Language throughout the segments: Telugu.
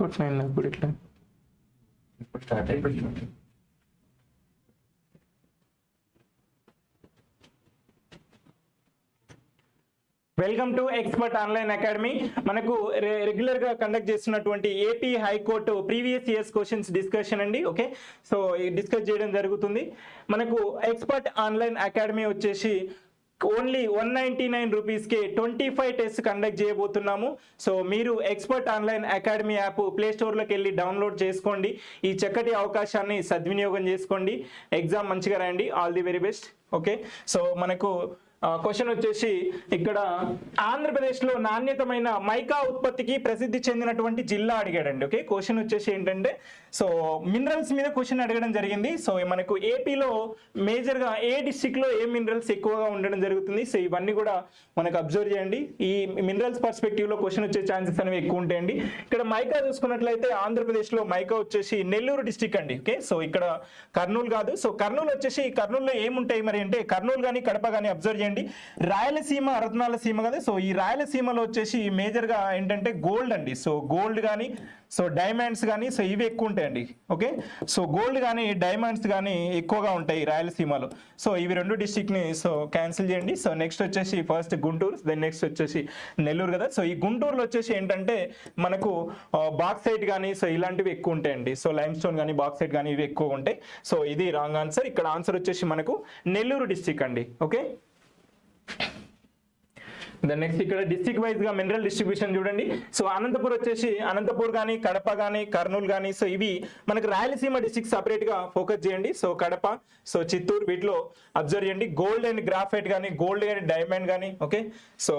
కొట్టినాయి ఇప్పుడు ఇట్లా. ఇప్పుడు స్టార్ట్ అయిపోయింది welcome to expert online academy మనకు రె- రెగ్యులర్గా కండక్ట్ చేస్తున్నటువంటి AP high court previous years questions discussion అండి ఓకే సో డిస్కస్ చేయడం జరుగుతుంది. మనకు ఎక్స్పర్ట్ ఆన్లైన్ అకాడమీ వచ్చేసి ఓన్లీ వన్ నైంటీ నైన్ రూపీస్కే ట్వంటీ ఫైవ్ టెస్ట్ కండక్ట్ చేయబోతున్నాము. సో మీరు expert online academy app play స్టోర్లోకి వెళ్ళి డౌన్లోడ్ చేసుకోండి. ఈ చక్కటి అవకాశాన్ని సద్వినియోగం చేసుకోండి. ఎగ్జామ్ మంచిగా రాయండి. All the very best okay so మనకు క్వశ్చన్ వచ్చేసి ఇక్కడ ఆంధ్రప్రదేశ్లో నాణ్యతమైన మైకా ఉత్పత్తికి ప్రసిద్ధి చెందినటువంటి జిల్లా అడిగాడండి. ఓకే క్వశ్చన్ వచ్చేసి ఏంటంటే సో మినరల్స్ మీద క్వశ్చన్ అడగడం జరిగింది. సో మనకు ఏపీలో మేజర్గా ఏ డిస్టిక్లో ఏ మినరల్స్ ఎక్కువగా ఉండడం జరుగుతుంది? సో ఇవన్నీ కూడా మనకు అబ్జర్వ్ చేయండి. ఈ మినరల్స్ పర్స్పెక్టివ్లో క్వశ్చన్ వచ్చే ఛాన్సెస్ అనేవి ఎక్కువ ఉంటాయండి. ఇక్కడ మైకా చూసుకున్నట్లయితే ఆంధ్రప్రదేశ్లో మైకా వచ్చేసి నెల్లూరు డిస్టిక్ అండి. ఓకే? సో ఇక్కడ కర్నూలు కాదు. సో కర్నూలు వచ్చేసి కర్నూలులో ఏముంటాయి మరి అంటే కర్నూలు కానీ కడప కానీ అబ్జర్వ్ చేయండి. రాయలసీమ అరత్నాల సీమ కదా? సో ఈ రాయలసీమలో వచ్చేసి మేజర్గా ఏంటంటే గోల్డ్ అండి. సో గోల్డ్ కానీ సో డైమండ్స్ కానీ సో ఇవి ఎక్కువ ఉంటాయండి. ఓకే సో గోల్డ్ కానీ డైమండ్స్ కానీ ఎక్కువగా ఉంటాయి రాయలసీమలో. సో ఇవి రెండు డిస్టిక్ని సో క్యాన్సిల్ చేయండి. సో నెక్స్ట్ వచ్చేసి ఫస్ట్ గుంటూరు దెన్ నెక్స్ట్ వచ్చేసి నెల్లూరు కదా. సో ఈ గుంటూరులో వచ్చేసి ఏంటంటే మనకు బాక్సైట్ కానీ సో ఇలాంటివి ఎక్కువ ఉంటాయండి. సో లైమ్ స్టోన్ కానీ బాక్సైట్ కానీ ఇవి ఎక్కువ ఉంటాయి. సో ఇది రాంగ్ ఆన్సర్ ఇక్కడ ఆన్సర్ వచ్చేసి మనకు నెల్లూరు డిస్టిక్ అండి. ఓకే దెన్ నెక్స్ట్ ఇక్కడ డిస్టిక్ వైజ్గా మినరల్ డిస్ట్రిబ్యూషన్ చూడండి. సో అనంతపూర్ వచ్చేసి అనంతపూర్ కానీ కడప కానీ కర్నూలు కానీ సో ఇవి మనకు రాయలసీమ డిస్టిక్ సపరేట్గా ఫోకస్ చేయండి. సో కడప సో చిత్తూరు వీటిలో అబ్జర్వ్ చేయండి. గోల్డ్ అండ్ గ్రాఫైట్ కానీ గోల్డ్ కానీ డైమండ్ కానీ ఓకే సో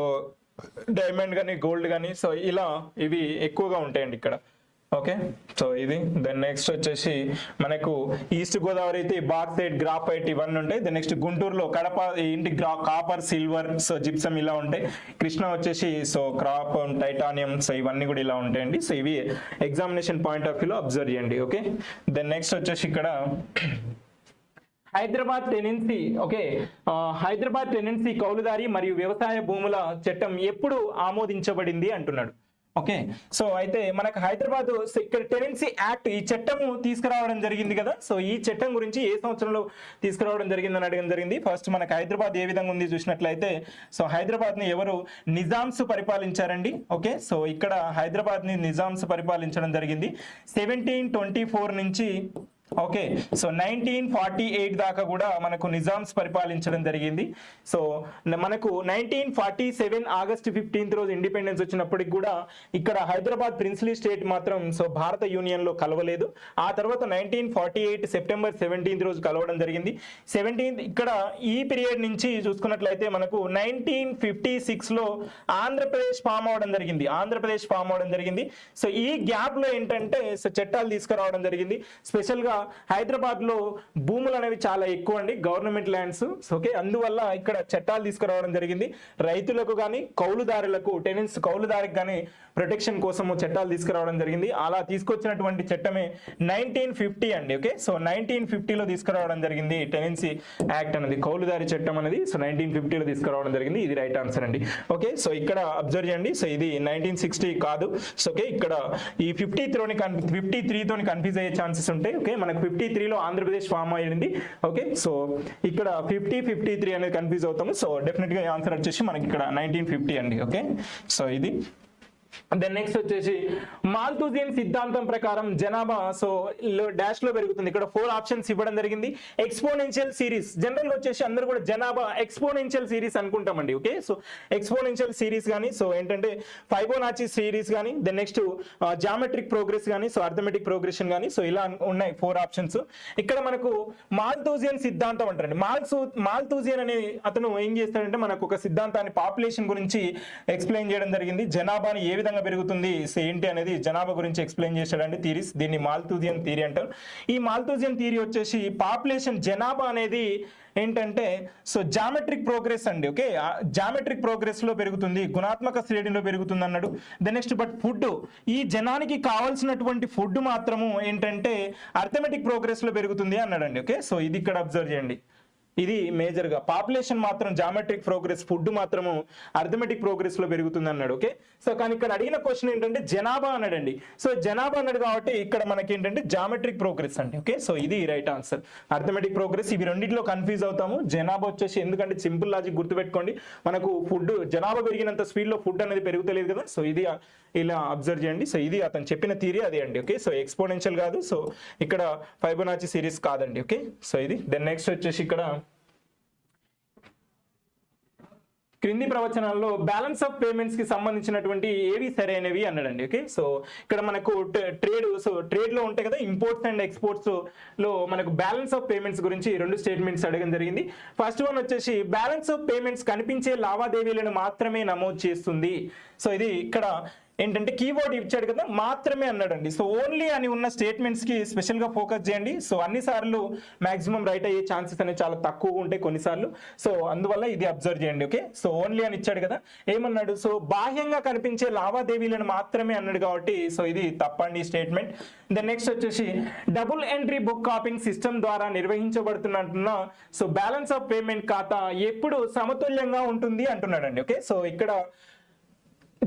డైమండ్ కానీ గోల్డ్ కానీ సో ఇలా ఇవి ఎక్కువగా ఉంటాయండి ఇక్కడ. ఓకే సో ఇది. దెన్ నెక్స్ట్ వచ్చేసి మనకు ఈస్ట్ గోదావరి అయితే బాక్సైట్ గ్రాఫైట్ ఇవన్నీ ఉంటాయి. దెన్ నెక్స్ట్ గుంటూరులో కడప ఇంటి గ్రా కాపర్ సిల్వర్ సో జిప్సమ్ ఇలా ఉంటాయి. కృష్ణ వచ్చేసి సో క్రాప్ టైటానియం సో ఇవన్నీ కూడా ఇలా ఉంటాయండి. సో ఇవి ఎగ్జామినేషన్ పాయింట్ ఆఫ్ వ్యూలో అబ్జర్వ్ చేయండి ఓకే దెన్ నెక్స్ట్ వచ్చేసి ఇక్కడ Hyderabad tenancy okay Hyderabad tenancy కౌలుదారి మరియు వ్యవసాయ భూముల చట్టం ఎప్పుడు ఆమోదించబడింది అంటున్నాడు. ఓకే. సో అయితే మనకు హైదరాబాద్ ఇక్కడ టెనెన్సీ యాక్ట్ ఈ చట్టము తీసుకురావడం జరిగింది కదా. సో ఈ చట్టం గురించి ఏ సంవత్సరంలో తీసుకురావడం జరిగిందని అడగడం జరిగింది. ఫస్ట్ మనకు హైదరాబాద్ ఏ విధంగా ఉంది చూసినట్లయితే సో హైదరాబాద్ని ఎవరు నిజామ్స్ పరిపాలించారండి? ఓకే. సో ఇక్కడ హైదరాబాద్ని నిజామ్స్ పరిపాలించడం జరిగింది. సెవెంటీన్ ట్వంటీ ఫోర్ నుంచి okay so nineteen forty eight దాకా కూడా మనకు నిజామ్స్ పరిపాలించడం జరిగింది. సో మనకు nineteen forty seven August fifteenth రోజు ఇండిపెండెన్స్ వచ్చినప్పటికి కూడా ఇక్కడ హైదరాబాద్ ప్రిన్స్లీ స్టేట్ మాత్రం సో భారత యూనియన్లో కలవలేదు. ఆ తర్వాత nineteen forty eight September seventeenth రోజు కలవడం జరిగింది. సెవెంటీన్త్ ఇక్కడ ఈ పీరియడ్ నుంచి చూసుకున్నట్లయితే మనకు నైన్టీన్ ఫిఫ్టీ సిక్స్లో ఆంధ్రప్రదేశ్ ఫామ్ అవడం జరిగింది. ఆంధ్రప్రదేశ్ ఫామ్ అవడం జరిగింది. సో ఈ గ్యాప్లో ఏంటంటే సో చట్టాలు తీసుకురావడం జరిగింది. స్పెషల్గా హైదరాబాద్లో భూములు అనేవి చాలా ఎక్కువ అండి గవర్నమెంట్ ల్యాండ్స్ ఓకే అందువల్ల ఇక్కడ చట్టాలు తీసుకురావడం జరిగింది. రైతులకు కానీ కౌలుదారులకు టెనెన్స్ కౌలుదారికి కానీ ప్రొటెక్షన్ కోసము చట్టాలు తీసుకురావడం జరిగింది. అలా తీసుకొచ్చినటువంటి చట్టమే నైన్టీన్ ఫిఫ్టీ అండి ఓకే సో నైన్టీన్ ఫిఫ్టీలో తీసుకురావడం జరిగింది టెనెన్సీ యాక్ట్ అనేది కౌలుదారి చట్టం అనేది. సో నైన్టీన్ ఫిఫ్టీలో తీసుకురావడం జరిగింది. ఇది రైట్ ఆన్సర్ అండి. ఓకే సో ఇక్కడ అబ్జర్వ్ చేయండి. సో ఇది నైన్టీన్ సిక్స్టీ కాదు. సో ఓకే ఇక్కడ ఈ ఫిఫ్టీ త్రోని ఫిఫ్టీ త్రీతోని కన్ఫ్యూజ్ అయ్యే ఛాన్సెస్ ఉంటాయి. ఓకే మనకు ఫిఫ్టీ త్రీలో ఆంధ్రప్రదేశ్ ఫామ్ అయ్యింది. ఓకే సో ఇక్కడ ఫిఫ్టీ ఫిఫ్టీ త్రీ అనేది కన్ఫ్యూజ్ అవుతాము. సో డెఫినెట్గా ఆన్సర్ వచ్చేసి మనకి ఇక్కడ నైన్టీన్ ఫిఫ్టీ అండి. ఓకే సో ఇది దెన్ నెక్స్ట్ వచ్చేసి మాల్తూజియన్ సిద్ధాంతం ప్రకారం జనాభా సో డాష్లో పెరుగుతుంది. ఇక్కడ ఫోర్ ఆప్షన్స్ ఇవ్వడం జరిగింది. ఎక్స్పోనెన్షియల్ సిరీస్ జనరల్గా వచ్చేసి అందరూ కూడా జనాభా ఎక్స్పోనెన్షియల్ సిరీస్ అనుకుంటామండి ఓకే సో ఎక్స్పోనెన్షియల్ సిరీస్ కానీ సో ఏంటంటే ఫైబోనాచి సిరీస్ కానీ దెన్ నెక్స్ట్ జామెట్రిక్ ప్రోగ్రెస్ కానీ సో అర్థమెటిక్ ప్రోగ్రెషన్ కానీ సో ఇలా ఉన్నాయి ఫోర్ ఆప్షన్స్ ఇక్కడ మనకు మాల్తూజియన్ సిద్ధాంతం అంటారండి. మాల్సూ మాల్తూజియన్ అనే అతను ఏం చేస్తాడంటే మనకు ఒక సిద్ధాంతాన్ని పాపులేషన్ గురించి ఎక్స్ప్లెయిన్ చేయడం జరిగింది. జనాభాని ఏ విధంగా పెరుగుతుంది? సో ఏంటి అనేది జనాభా గురించి ఎక్స్ప్లెయిన్ చేశాడండి థీరీస్ దీన్ని మాల్తూజియన్ థీరీ అంటారు. ఈ మాల్తూజియన్ థీరీ వచ్చేసి పాపులేషన్ జనాభా అనేది ఏంటంటే సో జామెట్రిక్ ప్రోగ్రెస్ అండి ఓకే? జామెట్రిక్ ప్రోగ్రెస్లో పెరుగుతుంది గుణాత్మక శ్రేణిలో పెరుగుతుంది అన్నాడు. ద నెక్స్ట్ బట్ ఫుడ్ ఈ జనానికి కావాల్సినటువంటి ఫుడ్ మాత్రము ఏంటంటే అర్థమెటిక్ ప్రోగ్రెస్లో పెరుగుతుంది అన్నాడండి ఓకే? సో ఇది ఇక్కడ అబ్జర్వ్ చేయండి. ఇది మేజర్గా. పాపులేషన్ మాత్రం జామెట్రిక్ ప్రోగ్రెస్ ఫుడ్ మాత్రము అర్థమెటిక్ ప్రోగ్రెస్లో పెరుగుతుంది అన్నాడు ఓకే? సో కానీ ఇక్కడ అడిగిన క్వశ్చన్ ఏంటంటే జనాభా అన్నాడండి. సో జనాభా అన్నాడు కాబట్టి ఇక్కడ మనకి ఏంటంటే జామెట్రిక్ ప్రోగ్రెస్ అండి. ఓకే? సో ఇది రైట్ ఆన్సర్. అర్థమెటిక్ ప్రోగ్రెస్ ఇవి రెండింటిలో కన్ఫ్యూజ్ అవుతాము. జనాభా వచ్చేసి ఎందుకంటే సింపుల్ లాజిక్ గుర్తుపెట్టుకోండి. మనకు ఫుడ్ జనాభా పెరిగినంత స్పీడ్లో ఫుడ్ అనేది పెరుగుతలేదు కదా? సో ఇది ఇలా అబ్జర్వ్ చేయండి. సో ఇది అతను చెప్పిన థియరీ అది అండి. ఓకే? సో ఎక్స్పోనెన్షియల్ కాదు. సో ఇక్కడ ఫైబోనాచి సిరీస్ కాదండి. ఓకే? సో ఇది. దెన్ నెక్స్ట్ వచ్చేసి ఇక్కడ క్రింది ప్రవచనాల్లో బ్యాలెన్స్ ఆఫ్ పేమెంట్స్కి సంబంధించినటువంటి ఏవి సరైనవి అన్నాడండి ఓకే? సో ఇక్కడ మనకు ట్రేడ్ సో ట్రేడ్లో ఉంటాయి కదా ఇంపోర్ట్స్ అండ్ ఎక్స్పోర్ట్స్లో మనకు బ్యాలెన్స్ ఆఫ్ పేమెంట్స్ గురించి రెండు స్టేట్మెంట్స్ అడగడం జరిగింది. ఫస్ట్ వన్ వచ్చేసి బ్యాలెన్స్ ఆఫ్ పేమెంట్స్ కనిపించే లావాదేవీలను మాత్రమే నమోదు చేస్తుంది. సో ఇది ఇక్కడ ఏంటంటే కీబోర్డ్ ఇచ్చాడు కదా మాత్రమే అన్నాడండి. సో ఓన్లీ అని ఉన్న స్టేట్మెంట్స్కి ఫోకస్ చేయండి. సో అన్ని సార్లు మాక్సిమం రైట్ అయ్యే ఛాన్సెస్ అనేవి చాలా తక్కువ ఉంటాయి కొన్నిసార్లు. సో అందువల్ల ఇది అబ్జర్వ్ చేయండి ఓకే సో ఓన్లీ అని ఇచ్చాడు కదా ఏమన్నాడు? సో బాహ్యంగా కనిపించే లావాదేవీలను మాత్రమే అన్నాడు కాబట్టి సో ఇది తప్పండి స్టేట్మెంట్ దెన్ నెక్స్ట్ వచ్చేసి double entry book keeping system ద్వారా నిర్వహించబడుతున్నట్టున్న సో బ్యాలెన్స్ ఆఫ్ పేమెంట్ ఖాతా ఎప్పుడు సమతుల్యంగా ఉంటుంది అంటున్నాడండి ఓకే సో ఇక్కడ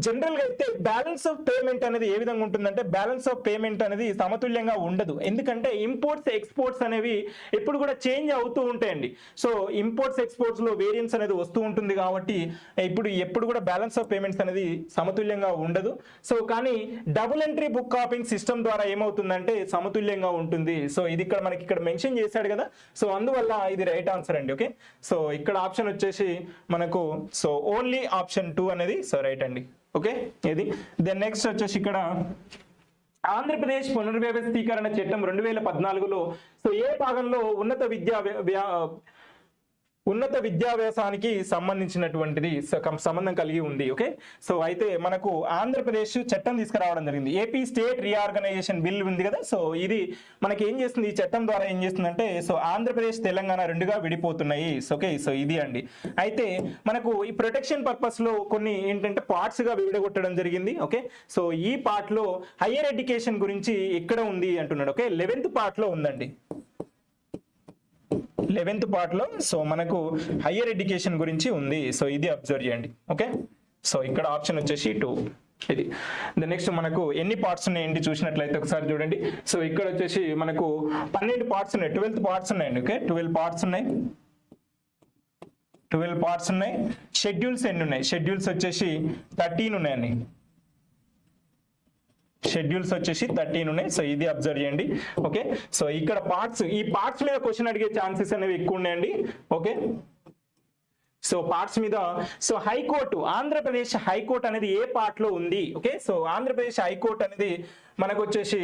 జనరల్గా అయితే బ్యాలెన్స్ ఆఫ్ పేమెంట్ అనేది ఏ విధంగా ఉంటుందంటే బ్యాలెన్స్ ఆఫ్ పేమెంట్ అనేది సమతుల్యంగా ఉండదు. ఎందుకంటే ఇంపోర్ట్స్ ఎక్స్పోర్ట్స్ అనేవి ఎప్పుడు కూడా చేంజ్ అవుతూ ఉంటాయండి. సో ఇంపోర్ట్స్ ఎక్స్పోర్ట్స్లో వేరియన్స్ అనేది వస్తూ ఉంటుంది కాబట్టి ఇప్పుడు ఎప్పుడు కూడా బ్యాలెన్స్ ఆఫ్ పేమెంట్స్ అనేది సమతుల్యంగా ఉండదు. సో కానీ double entry book keeping system ద్వారా ఏమవుతుందంటే సమతుల్యంగా ఉంటుంది. సో ఇది ఇక్కడ మనకి ఇక్కడ మెన్షన్ చేశాడు కదా. సో అందువల్ల ఇది రైట్ ఆన్సర్ అండి ఓకే సో ఇక్కడ ఆప్షన్ వచ్చేసి మనకు సో ఓన్లీ ఆప్షన్ టూ అనేది సో రైట్ అండి. ఓకే? ఇది దెన్ నెక్స్ట్ వచ్చేసి ఇక్కడ ఆంధ్రప్రదేశ్ పునర్వ్యవస్థీకరణ చట్టం రెండు వేల పద్నాలుగులో సో ఏ భాగంలో ఉన్నత విద్యా ఉన్నత విద్యాభ్యాసానికి సంబంధించినటువంటిది సంబంధం కలిగి ఉంది ఓకే? సో అయితే మనకు ఆంధ్రప్రదేశ్ చట్టం తీసుకురావడం జరిగింది. ఏపీ స్టేట్ రీఆర్గనైజేషన్ బిల్ ఉంది కదా? సో ఇది మనకి ఏం చేస్తుంది? ఈ చట్టం ద్వారా ఏం చేస్తుందంటే సో ఆంధ్రప్రదేశ్ తెలంగాణ రెండుగా విడిపోతున్నాయి సో ఓకే? సో ఇది అండి. అయితే మనకు ఈ ప్రొటెక్షన్ పర్పస్లో కొన్ని ఏంటంటే పార్ట్స్గా విడగొట్టడం జరిగింది ఓకే? సో ఈ పార్ట్లో హయ్యర్ ఎడ్యుకేషన్ గురించి ఎక్కడ ఉంది అంటున్నాడు ఓకే? లెవెన్త్ పార్ట్లో ఉందండి. లెవెన్త్ పార్ట్లో సో మనకు హయ్యర్ ఎడ్యుకేషన్ గురించి ఉంది. సో ఇది అబ్జర్వ్ చేయండి. ఓకే? సో ఇక్కడ ఆప్షన్ వచ్చేసి టూ. ఇది. ద నెక్స్ట్ మనకు ఎన్ని పార్ట్స్ ఉన్నాయి ఏంటి చూసినట్లయితే ఒకసారి చూడండి. సో ఇక్కడ వచ్చేసి మనకు పన్నెండు పార్ట్స్ ఉన్నాయి. ట్వెల్త్ పార్ట్స్ ఉన్నాయండి. ఓకే? ట్వెల్వ్ పార్ట్స్ ఉన్నాయి. ట్వెల్వ్ పార్ట్స్ ఉన్నాయి. షెడ్యూల్స్ ఎన్ని ఉన్నాయి? షెడ్యూల్స్ వచ్చేసి థర్టీన్ ఉన్నాయండి. షెడ్యూల్స్ వచ్చేసి థర్టీన్ ఉన్నాయి. సో ఇది అబ్జర్వ్ చేయండి. ఓకే సో ఇక్కడ పార్ట్స్ ఈ పార్ట్స్ మీద క్వశ్చన్ అడిగే ఛాన్సెస్ అనేవి ఎక్కువ ఉన్నాయండి. ఓకే సో పార్ట్స్ మీద so high court Andhra Pradesh high court అనేది ఏ పార్ట్లో ఉంది? ఓకే సో ఆంధ్రప్రదేశ్ హైకోర్టు అనేది మనకు వచ్చేసి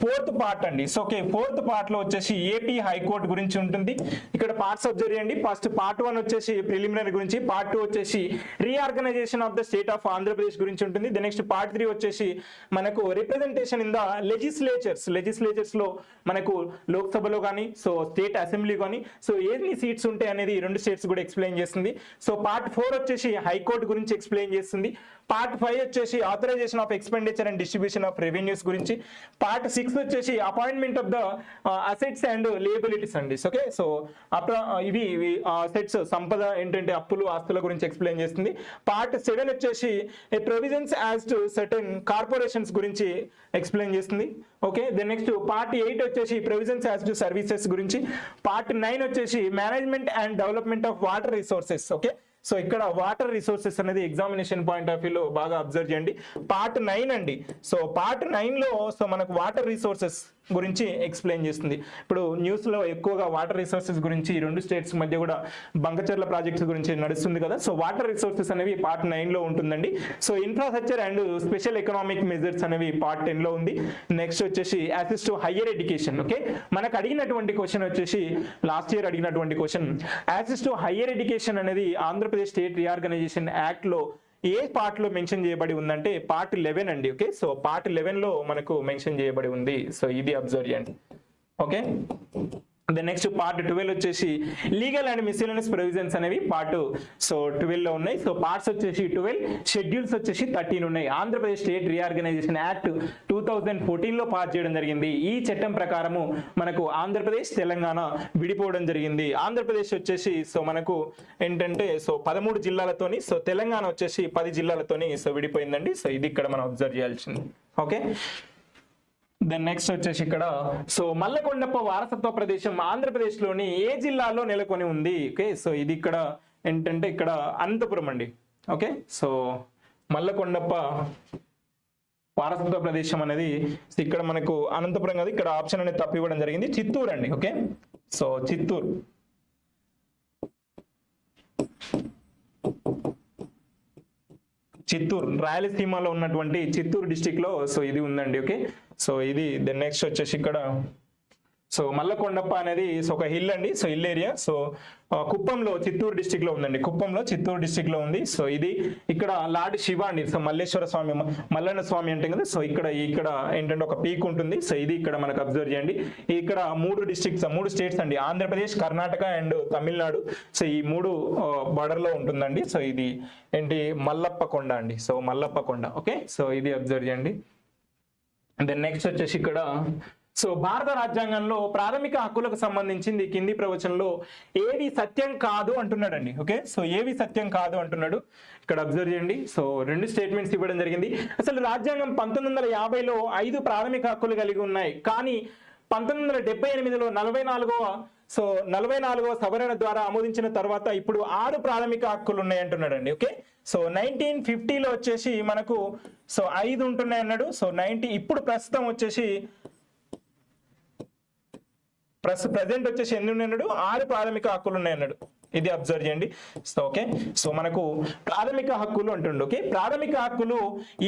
ఫోర్త్ పార్ట్ అండి. సో ఓకే ఫోర్త్ పార్ట్లో వచ్చేసి ఏపీ హైకోర్టు గురించి ఉంటుంది. ఇక్కడ పార్ట్స్ అబ్జర్వ్ చేయండి. ఫస్ట్ పార్ట్ వన్ వచ్చేసి ప్రిలిమినరీ గురించి పార్ట్ టూ వచ్చేసి reorganisation of the state of Andhra Pradesh గురించి ఉంటుంది. ద నెక్స్ట్ పార్ట్ త్రీ వచ్చేసి మనకు రిప్రజెంటేషన్ ఇన్ ద లెజిస్లేచర్స్ లెజిస్లేచర్స్లో మనకు లోక్సభలో కానీ సో స్టేట్ అసెంబ్లీ కానీ సో ఎన్ని సీట్స్ ఉంటాయి అనేది రెండు స్టేట్స్ కూడా ఎక్స్ప్లెయిన్ చేస్తుంది. సో పార్ట్ ఫోర్ వచ్చేసి హైకోర్టు గురించి ఎక్స్ప్లెయిన్ చేస్తుంది. పార్ట్ ఫైవ్ వచ్చేసి authorisation of expenditure and distribution of revenues గురించి పార్ట్ సిక్స్ వచ్చేసి appointment of the assets and liabilities అండి. ఓకే సో అప్ర ఇవి అసెట్స్ సంపద ఏంటంటే అప్పులు ఆస్తుల గురించి ఎక్స్ప్లెయిన్ చేస్తుంది. పార్ట్ సెవెన్ వచ్చేసి provisions as to certain corporations గురించి ఎక్స్ప్లెయిన్ చేస్తుంది. Okay then next part eight వచ్చేసి ప్రొవిజన్స్ యాజ్ టు సర్వీసెస్ గురించి. పార్ట్ నైన్ వచ్చేసి management and development of water resources. Okay so ఇక్కడ వాటర్ రిసోర్సెస్ అనేది ఎగ్జామినేషన్ పాయింట్ ఆఫ్ వ్యూలో బాగా అబ్జర్వ్ చేయండి. పార్ట్ నైన్ అండి. సో పార్ట్ నైన్లో సో మనకు వాటర్ రిసోర్సెస్ గురించి ఎక్స్ప్లెయిన్ చేస్తుంది. ఇప్పుడు న్యూస్లో ఎక్కువగా వాటర్ రిసోర్సెస్ గురించి ఈ రెండు స్టేట్స్ మధ్య కూడా బంకచర్ల ప్రాజెక్ట్స్ గురించి నడుస్తుంది కదా. సో వాటర్ రిసోర్సెస్ అనేవి పార్ట్ నైన్లో ఉంటుందండి. So infrastructure and special economic measures అనేవి పార్ట్ టెన్లో ఉంది. నెక్స్ట్ వచ్చేసి access to higher education okay మనకు అడిగినటువంటి క్వశ్చన్ వచ్చేసి లాస్ట్ ఇయర్ అడిగినటువంటి question access to higher education అనేది ఆంధ్రప్రదేశ్ స్టేట్ రీఆర్గనైజేషన్ యాక్ట్లో ఏ పార్ట్లో మెన్షన్ చేయబడి ఉందంటే పార్ట్ లెవెన్ అండి ఓకే సో పార్ట్ లెవెన్లో మనకు మెన్షన్ చేయబడి ఉంది. సో ఇది అబ్జర్వ్ చేయండి. Okay the next part twelve వచ్చేసి లీగల్ అండ్ మిస్సిలనస్ ప్రొవిజన్స్ అనేవి పార్ట్ సో ట్వెల్వ్లో ఉన్నాయి. సో పార్ట్స్ వచ్చేసి ట్వెల్వ్ షెడ్యూల్స్ వచ్చేసి థర్టీన్ ఉన్నాయి. Andhra Pradesh state reorganisation act two thousand ఫోర్టీన్లో పాస్ చేయడం జరిగింది. ఈ చట్టం ప్రకారము మనకు ఆంధ్రప్రదేశ్ తెలంగాణ విడిపోవడం జరిగింది. ఆంధ్రప్రదేశ్ వచ్చేసి సో మనకు ఏంటంటే సో పదమూడు జిల్లాలతోని సో తెలంగాణ వచ్చేసి పది జిల్లాలతోని సో విడిపోయిందండి. సో ఇది ఇక్కడ మనం అబ్జర్వ్ చేయాల్సింది. ఓకే దెన్ నెక్స్ట్ వచ్చేసి ఇక్కడ. సో మల్లకొండప్ప వారసత్వ ప్రదేశం ఆంధ్రప్రదేశ్లోని ఏ జిల్లాలో నెలకొని ఉంది? ఓకే సో ఇది ఇక్కడ ఏంటంటే ఇక్కడ అనంతపురం అండి. ఓకే సో మల్లకొండప్ప వారసత్వ ప్రదేశం అనేది ఇక్కడ మనకు అనంతపురం కాదు ఇక్కడ ఆప్షన్ అనేది తప్పివ్వడం జరిగింది. చిత్తూరు అండి ఓకే సో చిత్తూరు. చిత్తూరు రాయలసీమలో ఉన్నటువంటి చిత్తూరు డిస్టిక్లో సో ఇది ఉందండి ఓకే సో ఇది దెన్ నెక్స్ట్ వచ్చేసి ఇక్కడ సో మల్లకొండప్ప అనేది సో ఒక హిల్ అండి సో హిల్ ఏరియా సో కుప్పంలో చిత్తూరు డిస్టిక్లో ఉందండి. కుప్పంలో చిత్తూరు డిస్టిక్లో ఉంది. సో ఇది ఇక్కడ లార్డ్ శివ అండి. సో మల్లేశ్వర స్వామి మల్లన్న స్వామి అంటే కదా సో ఇక్కడ ఇక్కడ ఏంటంటే ఒక పీక్ ఉంటుంది. సో ఇది ఇక్కడ మనకు అబ్జర్వ్ చేయండి. ఇక్కడ మూడు డిస్టిక్స్ మూడు స్టేట్స్ అండి. ఆంధ్రప్రదేశ్ కర్ణాటక అండ్ తమిళనాడు. సో ఈ మూడు బార్డర్లో ఉంటుందండి. సో ఇది ఏంటి మల్లప్ప కొండ అండి. So Mallappa Konda okay? So ఇది అబ్జర్వ్ చేయండి. దెన్ నెక్స్ట్ వచ్చేసి ఇక్కడ సో భారత రాజ్యాంగంలో ప్రాథమిక హక్కులకు సంబంధించింది కింది ప్రవచనంలో ఏవి సత్యం కాదు అంటున్నాడండి ఓకే? సో ఏవి సత్యం కాదు అంటున్నాడు. ఇక్కడ అబ్జర్వ్ చేయండి. సో రెండు స్టేట్మెంట్స్ ఇవ్వడం జరిగింది. అసలు రాజ్యాంగం పంతొమ్మిది వందల యాభైలో ఐదు ప్రాథమిక హక్కులు కలిగి ఉన్నాయి. కానీ పంతొమ్మిది వందల డెబ్బై ఎనిమిదిలో నలభై నాలుగవ సో నలభై నాలుగవ సవరణ ద్వారా ఆమోదించిన తర్వాత ఇప్పుడు ఆరు ప్రాథమిక హక్కులు ఉన్నాయి అంటున్నాడండి ఓకే? సో నైన్టీన్ ఫిఫ్టీలో వచ్చేసి మనకు సో ఐదు ఉంటున్నాయి అన్నాడు. సో నైన్టీ ఇప్పుడు ప్రస్తుతం వచ్చేసి ప్రస్ ప్రజెంట్ వచ్చేసి ఎన్ని ఉన్నాయన్నాడు ఆరు ప్రాథమిక హక్కులు ఉన్నాయన్నాడు ఇది అబ్జర్వ్ చేయండి. సో ఓకే సో మనకు ప్రాథమిక హక్కులు అంటుండే ఓకే ప్రాథమిక హక్కులు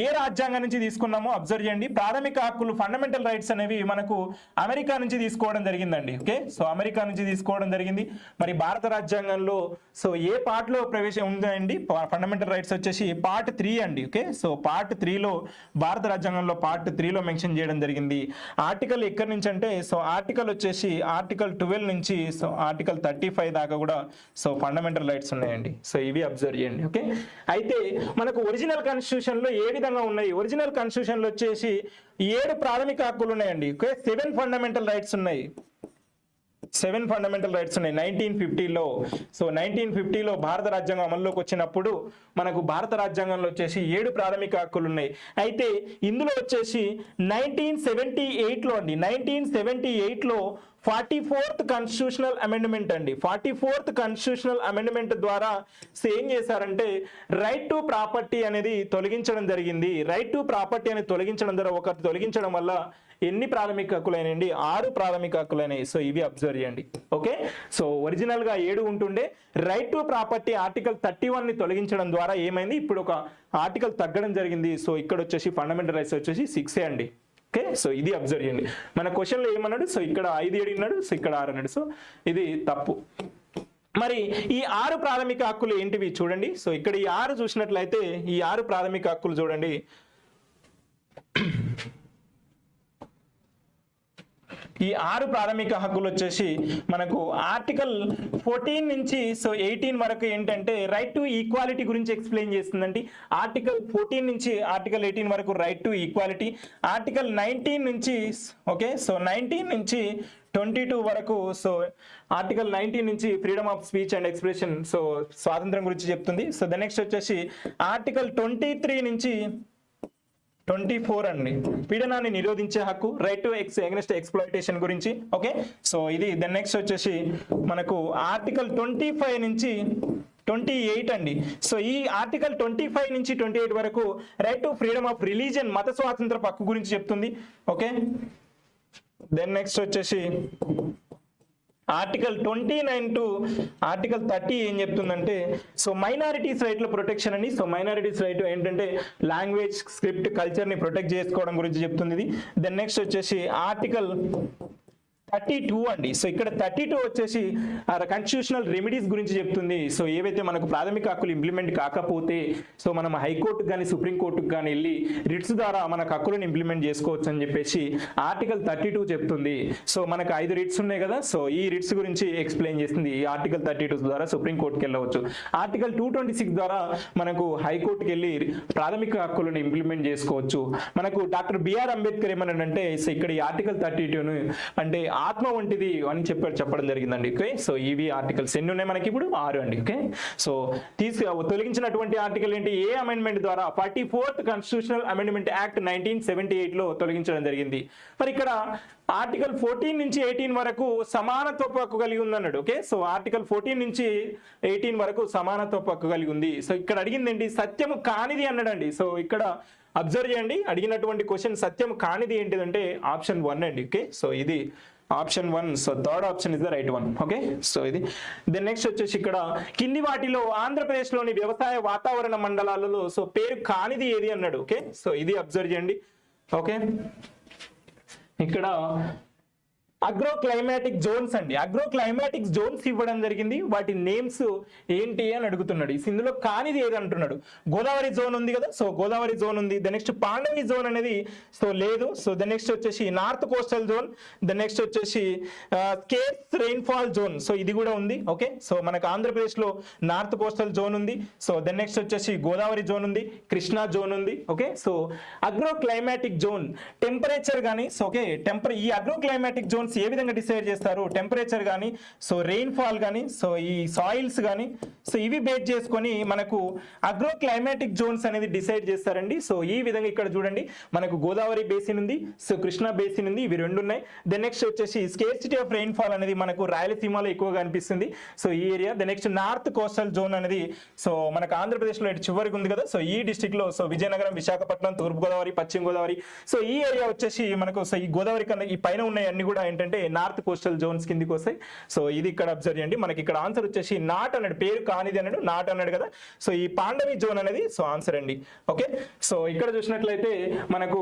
ఏ రాజ్యాంగం నుంచి తీసుకున్నామో అబ్జర్వ్ చేయండి. ప్రాథమిక హక్కులు ఫండమెంటల్ రైట్స్ అనేవి మనకు అమెరికా నుంచి తీసుకోవడం జరిగిందండి ఓకే సో అమెరికా నుంచి తీసుకోవడం జరిగింది. మరి భారత రాజ్యాంగంలో సో ఏ పార్ట్లో ప్రవేశం ఉందండి? ఫండమెంటల్ రైట్స్ వచ్చేసి పార్ట్ త్రీ అండి ఓకే సో పార్ట్ త్రీలో భారత రాజ్యాంగంలో పార్ట్ త్రీలో మెన్షన్ చేయడం జరిగింది. ఆర్టికల్ ఎక్కడి నుంచి అంటే సో ఆర్టికల్ వచ్చేసి ఆర్టికల్ ట్వెల్వ్ నుంచి సో ఆర్టికల్ థర్టీ ఫైవ్ దాకా కూడా సో ఫండమెంటల్ రైట్స్ ఉన్నాయండి. సో ఇవి అబ్జర్వ్ చేయండి ఓకే అయితే మనకు ఒరిజినల్ కాన్స్టిట్యూషన్లో ఏ విధంగా ఉన్నాయి? ఒరిజినల్ కాన్స్టిట్యూషన్లో వచ్చేసి ఏడు ప్రాథమిక హక్కులు ఉన్నాయండి ఓకే సెవెన్ ఫండమెంటల్ రైట్స్ ఉన్నాయి. సెవెన్ ఫండమెంటల్ రైట్స్ ఉన్నాయి. నైన్టీన్ ఫిఫ్టీలో. సో నైన్టీన్ ఫిఫ్టీలో భారత రాజ్యాంగం అమల్లోకి వచ్చినప్పుడు మనకు భారత రాజ్యాంగంలో వచ్చేసి ఏడు ప్రాథమిక హక్కులు ఉన్నాయి. అయితే ఇందులో వచ్చేసి నైన్టీన్ సెవెంటీ ఎయిట్లో అండి. నైన్టీన్ సెవెంటీ ఎయిట్లో ఫార్టీ ఫోర్త్ కాన్స్టిట్యూషనల్ అమెండ్మెంట్ అండి. ఫార్టీ ఫోర్త్ కాన్స్టిట్యూషనల్ అమెండ్మెంట్ ద్వారా ఏం చేశారంటే రైట్ టు ప్రాపర్టీ అనేది తొలగించడం జరిగింది. రైట్ టు ప్రాపర్టీ అనేది తొలగించడం ద్వారా ఒకటి తొలగించడం వల్ల ఎన్ని ప్రాథమిక హక్కులైనండి ఆరు ప్రాథమిక హక్కులైనవి సో ఇవి అబ్జర్వ్ చేయండి. ఓకే? సో ఒరిజినల్గా ఏడు ఉంటుండే. Right to property article thirty వన్ని తొలగించడం ద్వారా ఏమైంది? ఇప్పుడు ఒక ఆర్టికల్ తగ్గడం జరిగింది. సో ఇక్కడ వచ్చేసి ఫండమెంటల్ రైట్స్ వచ్చేసి సిక్సే అండి. ఓకే? సో ఇది అబ్జర్వ్ చేయండి. మన క్వశ్చన్లో ఏమన్నాడు? సో ఇక్కడ ఐదు ఏడు ఉన్నాడు. సో ఇక్కడ ఆరు అన్నాడు. సో ఇది తప్పు. మరి ఈ ఆరు ప్రాథమిక హక్కులు ఏంటివి చూడండి. సో ఇక్కడ ఈ ఆరు చూసినట్లయితే ఈ ఆరు ప్రాథమిక హక్కులు చూడండి. ఈ ఆరు ప్రాథమిక హక్కులు వచ్చేసి మనకు ఆర్టికల్ ఫోర్టీన్ నుంచి సో ఎయిటీన్ వరకు ఏంటంటే రైట్ టు ఈక్వాలిటీ గురించి ఎక్స్ప్లెయిన్ చేస్తుందండి. ఆర్టికల్ ఫోర్టీన్ నుంచి ఆర్టికల్ ఎయిటీన్ వరకు right to equality article nineteen నుంచి ఓకే సో నైన్టీన్ నుంచి ట్వంటీ టూ వరకు సో ఆర్టికల్ నైన్టీన్ నుంచి freedom of speech and expression so స్వాతంత్రం గురించి చెప్తుంది. సో ద నెక్స్ట్ వచ్చేసి ఆర్టికల్ ట్వంటీ త్రీ నుంచి ట్వంటీ ఫోర్ అండి. పీడనాన్ని నిరోధించే హక్కు right to ex against exploitation గురించి ఓకే సో ఇది దెన్ నెక్స్ట్ వచ్చేసి మనకు ఆర్టికల్ ట్వంటీ ఫైవ్ నుంచి ట్వంటీ ఎయిట్ అండి. సో ఈ ఆర్టికల్ ట్వంటీ ఫైవ్ నుంచి ట్వంటీ ఎయిట్ వరకు right to freedom of religion మత స్వాతంత్ర హక్కు గురించి చెప్తుంది ఓకే దెన్ నెక్స్ట్ వచ్చేసి article twenty nine to article thirty ఏం చెప్తుందంటే సో మైనారిటీస్ రైట్ల ప్రొటెక్షన్ అని. సో మైనారిటీస్ రైట్ ఏంటంటే లాంగ్వేజ్ స్క్రిప్ట్ కల్చర్ని ప్రొటెక్ట్ చేసుకోవడం గురించి చెప్తుంది ఇది. దెన్ నెక్స్ట్ వచ్చేసి ఆర్టికల్ థర్టీ టూ అండి. సో ఇక్కడ థర్టీ టూ వచ్చేసి కాన్స్టిట్యూషనల్ రెమెడీస్ గురించి చెప్తుంది. సో ఏవైతే మనకు ప్రాథమిక హక్కులు ఇంప్లిమెంట్ కాకపోతే సో మనం హైకోర్టుకు కానీ సుప్రీంకోర్టుకు కానీ వెళ్ళి రిట్స్ ద్వారా మనకు హక్కులను ఇంప్లిమెంట్ చేసుకోవచ్చు అని చెప్పేసి ఆర్టికల్ థర్టీ టూ చెప్తుంది. సో మనకు ఐదు రిట్స్ ఉన్నాయి కదా సో ఈ రిట్స్ గురించి ఎక్స్ప్లెయిన్ చేస్తుంది. ఈ ఆర్టికల్ థర్టీ టూ ద్వారా సుప్రీంకోర్టుకి వెళ్ళవచ్చు. ఆర్టికల్ టూ ట్వంటీ సిక్స్ ద్వారా మనకు హైకోర్టుకి వెళ్ళి ప్రాథమిక హక్కులను ఇంప్లిమెంట్ చేసుకోవచ్చు. మనకు డాక్టర్ బిఆర్ అంబేద్కర్ ఏమన్నాడంటే సో ఇక్కడ ఈ ఆర్టికల్ థర్టీ టూను అంటే ఆత్మ వంటిది అని చెప్పారు చెప్పడం జరిగిందండి. ఓకే సో ఇవి ఆర్టికల్స్ ఎన్ని ఉన్నాయి మనకి ఇప్పుడు? ఆరు అండి. ఓకే సో తీసు తొలగించినటువంటి ఆర్టికల్ ఏంటి? ఏ అమెండ్మెంట్ ద్వారా? Forty fourth constitutional amendment act nineteen seventy ఎయిట్లో తొలగించడం జరిగింది. మరి ఇక్కడ ఆర్టికల్ ఫోర్టీన్ నుంచి ఎయిటీన్ వరకు సమానత్వపు హక్కు కలిగి ఉంది అన్నాడు ఓకే సో ఆర్టికల్ ఫోర్టీన్ నుంచి ఎయిటీన్ వరకు సమానత్వపు హక్కు కలిగి ఉంది. సో ఇక్కడ అడిగింది ఏంటి? సత్యము కానిది అన్నాడండి. సో ఇక్కడ అబ్జర్వ్ చేయండి. అడిగినటువంటి క్వశ్చన్ సత్యం కానిది ఏంటిదంటే ఆప్షన్ వన్ అండి. ఓకే సో ఇది option one so third option is the right one okay so ఇది. దెన్ నెక్స్ట్ వచ్చేసి ఇక్కడ కింది వాటిలో ఆంధ్రప్రదేశ్లోని వ్యవసాయ వాతావరణ మండలాలలో సో పేరు కానిది ఏది అన్నాడు ఓకే సో ఇది అబ్జర్వ్ చేయండి ఓకే ఇక్కడ అగ్రో క్లైమాటిక్ జోన్స్ అండి. అగ్రో క్లైమాటిక్ జోన్స్ ఇవ్వడం జరిగింది. వాటి నేమ్స్ ఏంటి అని అడుగుతున్నాడు. ఈ ఇందులో కానిది ఏది అంటున్నాడు. గోదావరి జోన్ ఉంది కదా? సో గోదావరి జోన్ ఉంది. ద నెక్స్ట్ పాండవి జోన్ అనేది సో లేదు. సో ద నెక్స్ట్ వచ్చేసి north coastal zone the next వచ్చేసి స్కేర్స్ రెయిన్ఫాల్ జోన్ సో ఇది కూడా ఉంది. ఓకే సో మనకు ఆంధ్రప్రదేశ్లో నార్త్ కోస్టల్ జోన్ ఉంది. సో ద నెక్స్ట్ వచ్చేసి గోదావరి జోన్ ఉంది. కృష్ణా జోన్ ఉంది. Okay so agro climatic zone. Temperature కానీ సో ఓకే టెంపర్ ఈ అగ్రో క్లైమాటిక్ జోన్స్ ఏ విధంగా డిసైడ్ చేస్తారు? టెంపరేచర్ కానీ సో రెయిన్ ఫాల్ కానీ సో ఈ సాయిల్స్ కానీ సో ఇవి బేస్ చేసుకొని మనకు అగ్రో క్లైమాటిక్ జోన్స్ అనేది డిసైడ్ చేస్తారండి. సో ఈ విధంగా ఇక్కడ చూడండి మనకు గోదావరి బేసిన్ ఉంది సో కృష్ణా బేసిన్ ఉంది ఇవి రెండు ఉన్నాయి. దెన్ నెక్స్ట్ వచ్చేసి స్కేర్సిటీ ఆఫ్ రెయిన్ ఫాల్ అనేది మనకు రాయలసీమలో ఎక్కువగా అనిపిస్తుంది. సో ఈ area then next north coastal zone అనేది సో మనకు ఆంధ్రప్రదేశ్లో ఇటు చివరికి ఉంది కదా. సో ఈ డిస్టిక్లో సో విజయనగరం విశాఖపట్నం తూర్పు గోదావరి పశ్చిమ గోదావరి. సో ఈ ఏరియా వచ్చేసి మనకు సో ఈ గోదావరి కన్నా ఈ పైన ఉన్నాయి అన్ని కూడా ఏంటంటే నార్త్ కోస్టల్ జోన్స్ కిందికి వస్తాయి. సో ఇది ఇక్కడ అబ్జర్వ్ చేయండి. మనకి ఇక్కడ ఆన్సర్ వచ్చేసి నాట్ అన్నాడు. పేరు కానిది అన్నాడు. నాట్ అన్నాడు కదా. సో ఈ పాండవి జోన్ అనేది సో ఆన్సర్ అండి. ఓకే? సో ఇక్కడ చూసినట్లయితే మనకు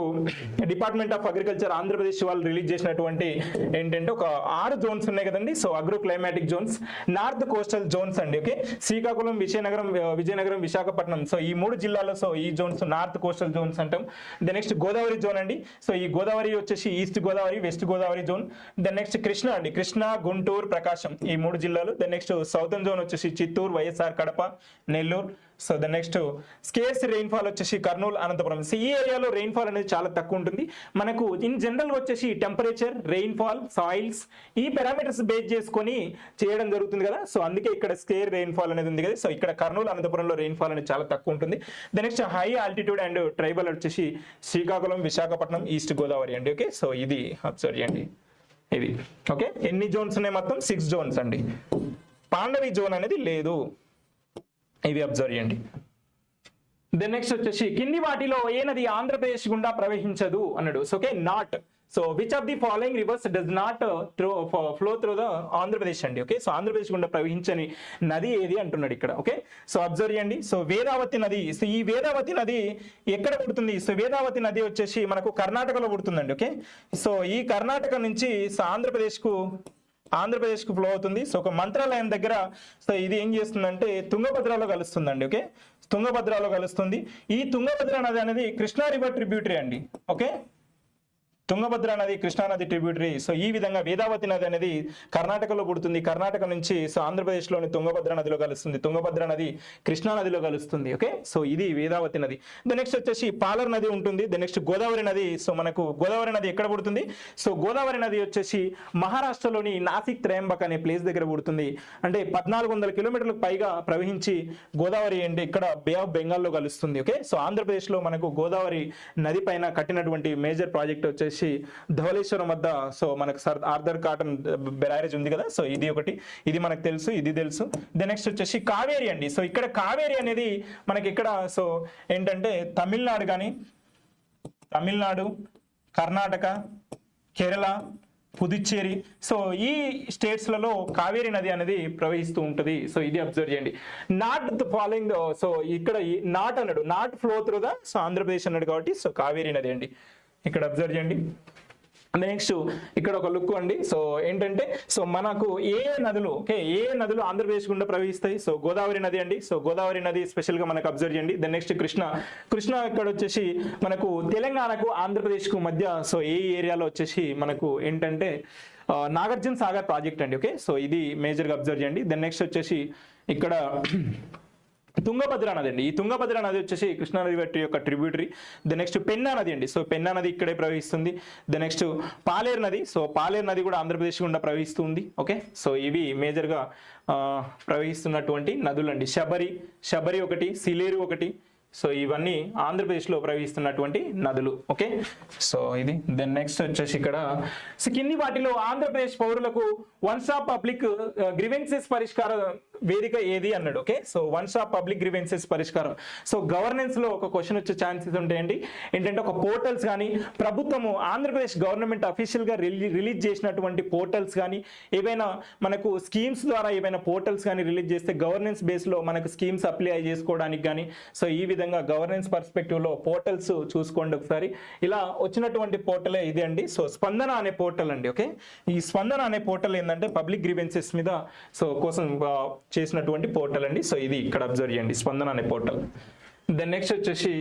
డిపార్ట్మెంట్ ఆఫ్ అగ్రికల్చర్ ఆంధ్రప్రదేశ్ వాళ్ళు రిలీజ్ చేసినటువంటి ఏంటంటే ఒక ఆరు జోన్స్ ఉన్నాయి కదండి. So agro climatic zones north coastal zones అండి. ఓకే? శ్రీకాకుళం విజయనగరం విజయనగరం విశాఖపట్నం. సో ఈ మూడు జిల్లాల్లో సో ఈ జోన్స్ నార్త్ కోస్టల్ జోన్స్ అంటాం. ద నెక్స్ట్ గోదావరి జోన్ అండి. సో ఈ గోదావరి వచ్చేసి east Godavari west Godavari zone. The next Krishna అండి. కృష్ణ గుంటూరు ప్రకాశం. ఈ మూడు జిల్లాలు. ద నెక్స్ట్ సౌతన్ జోన్ వచ్చేసి Chittoor YSR Kadapa Nellore. So the next scarce rainfall వచ్చేసి కర్నూలు అనంతపురం. సో ఈ ఏరియాలో రెయిన్ఫాల్ అనేది చాలా తక్కువ ఉంటుంది. మనకు ఇన్ జనరల్ వచ్చేసి టెంపరేచర్ రెయిన్ఫాల్ సాయిల్స్ ఈ పారామీటర్స్ బేస్ చేసుకొని చేయడం జరుగుతుంది కదా. సో అందుకే ఇక్కడ స్కేర్ రెయిన్ఫాల్ అనేది ఉంది కదా. సో ఇక్కడ కర్నూలు అనంతపురంలో రెయిన్ఫాల్ అనేది చాలా తక్కువ ఉంటుంది. Then next high altitude and tribal వచ్చేసి శ్రీకాకుళం విశాఖపట్నం ఈస్ట్ గోదావరి అండి. ఓకే సో ఇది అబ్జర్వ్ చేయండి ఇది ఓకే ఎన్ని జోన్స్ ఉన్నాయి మొత్తం? సిక్స్ జోన్స్ అండి. పాండవి జోన్ అనేది లేదు. ఇవి అబ్జర్వ్ చేయండి. దెన్ నెక్స్ట్ వచ్చేసి కింది వాటిలో ఏ నది ఆంధ్రప్రదేశ్ గుండా ప్రవహించదు? అన్నాడు. So okay not so which of the following rivers does not through flow through the Andhra Pradesh అండి? ఓకే సో ఆంధ్రప్రదేశ్ గుండా ప్రవహించని నది ఏది అంటున్నాడు ఇక్కడ? ఓకే సో అబ్జర్వ్ చేయండి. సో వేదావతి నది సో ఈ వేదావతి నది ఎక్కడ పుడుతుంది? సో వేదావతి నది వచ్చేసి మనకు కర్ణాటకలో పుడుతుందండి. ఓకే సో ఈ కర్ణాటక నుంచి సో ఆంధ్రప్రదేశ్కు ఆంధ్రప్రదేశ్కు ఫ్లో అవుతుంది. సో ఒక మంత్రాలయం దగ్గర సో ఇది ఏం చేస్తుందంటే తుంగభద్రలో కలుస్తుందండి. ఓకే తుంగభద్రలో కలుస్తుంది. ఈ తుంగభద్ర నది అనేది కృష్ణా రివర్ ట్రిబ్యూటరీ అండి. ఓకే తుంగభద్ర నది కృష్ణా నది ట్రిబ్యూటరీ సో ఈ విధంగా వేదావతి నది అనేది కర్ణాటకలో పుడుతుంది. కర్ణాటక నుంచి సో ఆంధ్రప్రదేశ్లోని తుంగభద్ర నదిలో కలుస్తుంది. తుంగభద్ర నది కృష్ణా నదిలో కలుస్తుంది. ఓకే? సో ఇది వేదావతి నది. ద నెక్స్ట్ వచ్చేసి పాలర్ నది ఉంటుంది. ద నెక్స్ట్ గోదావరి నది. సో మనకు గోదావరి నది ఎక్కడ పుడుతుంది? సో గోదావరి నది వచ్చేసి మహారాష్ట్రలోని నాసిక్ త్రయంబక్ అనే ప్లేస్ దగ్గర పుడుతుంది. అంటే పద్నాలుగు వందల కిలోమీటర్లకు పైగా ప్రవహించి గోదావరి అంటే ఇక్కడ బే ఆఫ్ బెంగాల్లో కలుస్తుంది. ఓకే? సో ఆంధ్రప్రదేశ్లో మనకు గోదావరి నది పైన కట్టినటువంటి మేజర్ ప్రాజెక్ట్ వచ్చేసి ధవళేశ్వరం వద్ద సో మనకు సర్ ఆర్థర్ కాటన్ బ్యారేజ్ ఉంది కదా సో ఇది ఒకటి. ఇది మనకు తెలుసు ఇది తెలుసు. ద నెక్స్ట్ వచ్చేసి కావేరి అండి. సో ఇక్కడ కావేరి అనేది మనకి ఇక్కడ సో ఏంటంటే తమిళనాడు కానీ తమిళనాడు కర్ణాటక కేరళ పుదుచ్చేరి సో ఈ స్టేట్స్లలో కావేరి నది అనేది ప్రవహిస్తూ ఉంటుంది. సో ఇది అబ్జర్వ్ చేయండి. నాట్ ద ఫాలోయింగ్ సో ఇక్కడ నాట్ అన్నాడు. Not flow through the so Andhra Pradesh అన్నాడు కాబట్టి సో కావేరి నది అండి. ఇక్కడ అబ్జర్వ్ చేయండి. నెక్స్ట్ ఇక్కడ ఒక లుక్ అండి. సో ఏంటంటే సో మనకు ఏ నదులు ఓకే ఏ నదులు ఆంధ్రప్రదేశ్ గుండా ప్రవహిస్తాయి? సో గోదావరి నది అండి. సో గోదావరి నది స్పెషల్గా మనకు అబ్జర్వ్ చేయండి. Then next Krishna. కృష్ణ ఇక్కడ వచ్చేసి మనకు తెలంగాణకు ఆంధ్రప్రదేశ్కు మధ్య సో ఏ ఏరియాలో వచ్చేసి మనకు ఏంటంటే నాగార్జున సాగర్ ప్రాజెక్ట్ అండి ఓకే సో ఇది మేజర్గా అబ్జర్వ్ చేయండి. దెన్ నెక్స్ట్ వచ్చేసి ఇక్కడ తుంగభద్ర నది అండి. ఈ తుంగభద్ర నది వచ్చేసి కృష్ణానది వెట్టి యొక్క ట్రిబ్యూటరీ ద నెక్స్ట్ పెన్నా నది అండి. సో పెన్నా నది ఇక్కడే ప్రవహిస్తుంది. ద నెక్స్ట్ పాలేరు నది. సో పాలేరు నది కూడా ఆంధ్రప్రదేశ్ గుండా ప్రవహిస్తుంది. ఓకే సో ఇవి మేజర్గా ప్రవహిస్తున్నటువంటి నదులు అండి. శబరి శబరి ఒకటి సిలేరు ఒకటి. సో ఇవన్నీ ఆంధ్రప్రదేశ్లో ప్రవహిస్తున్నటువంటి నదులు. ఓకే సో ఇది. దెన్ నెక్స్ట్ వచ్చేసి ఇక్కడ. సో కింది వాటిలో ఆంధ్రప్రదేశ్ పౌరులకు వన్స్ ఆఫ్ పబ్లిక్ గ్రివెన్సెస్ పరిష్కారం వేదిక ఏది అన్నాడు okay so one stop public grievances పరిష్కారం. సో గవర్నెన్స్లో ఒక క్వశ్చన్ వచ్చే ఛాన్సెస్ ఉంటాయండి. ఏంటంటే ఒక పోర్టల్స్ కానీ ప్రభుత్వము ఆంధ్రప్రదేశ్ గవర్నమెంట్ అఫీషియల్గా రిలీ రిలీజ్ చేసినటువంటి పోర్టల్స్ కానీ ఏవైనా మనకు స్కీమ్స్ ద్వారా ఏవైనా పోర్టల్స్ కానీ రిలీజ్ చేస్తే గవర్నెన్స్ బేస్లో మనకు స్కీమ్స్ అప్లై చేసుకోవడానికి కానీ సో ఈ విధంగా గవర్నెన్స్ పర్స్పెక్టివ్లో పోర్టల్స్ చూసుకోండి ఒకసారి. ఇలా వచ్చినటువంటి పోర్టలే ఇది అండి. సో స్పందన అనే పోర్టల్ అండి ఓకే ఈ స్పందన అనే పోర్టల్ ఏంటంటే పబ్లిక్ గ్రీవెన్సెస్ మీద సో కోసం చేసినటువంటి పోర్టల్ అండి. సో ఇది ఇక్కడ అబ్జర్వ్ చేయండి. స్పందన అనే పోర్టల్. దెన్ నెక్స్ట్ వచ్చేసి